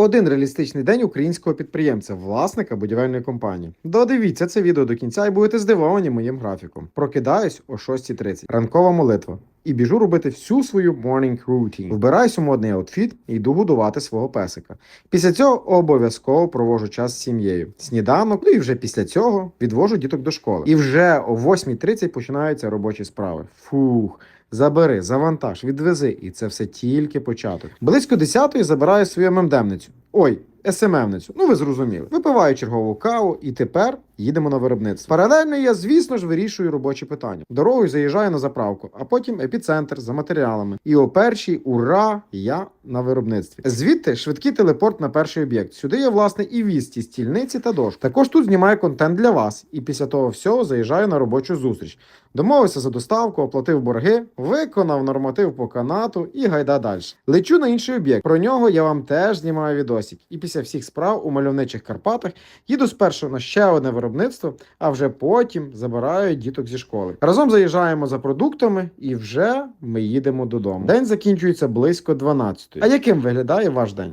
Один реалістичний день українського підприємця, власника будівельної компанії. Додивіться це відео до кінця і будете здивовані моїм графіком. Прокидаюсь о 6.30. Ранкова молитва. І біжу робити всю свою morning routine. Вбираюсь у модний аутфіт і йду годувати свого песика. Після цього обов'язково провожу час з сім'єю. Сніданок, ну і вже після цього відвожу діток до школи. І вже о 8.30 починаються робочі справи. Фух. Забери, завантаж, відвези, і це все тільки початок. Близько 10-ї забираю свою мемдемницю. Ой, СММницю. Ну ви зрозуміли. Випиваю чергову каву, і тепер їдемо на виробництво. Паралельно я, звісно ж, вирішую робочі питання. Дорогою заїжджаю на заправку, а потім епіцентр за матеріалами. І о першій, ура, я на виробництві. Звідти швидкий телепорт на перший об'єкт. Сюди я власне і віз ті стільниці та дошки. Також тут знімаю контент для вас. І після того всього заїжджаю на робочу зустріч. Домовився за доставку, оплатив борги, виконав норматив по канату і гайда далі. Лечу на інший об'єкт. Про нього я вам теж знімаю відосик. І після всіх справ у мальовничих Карпатах їду спершу на ще одне виробництво, а вже потім забирають діток зі школи. Разом заїжджаємо за продуктами, і вже ми їдемо додому. День закінчується близько 12. А яким виглядає ваш день?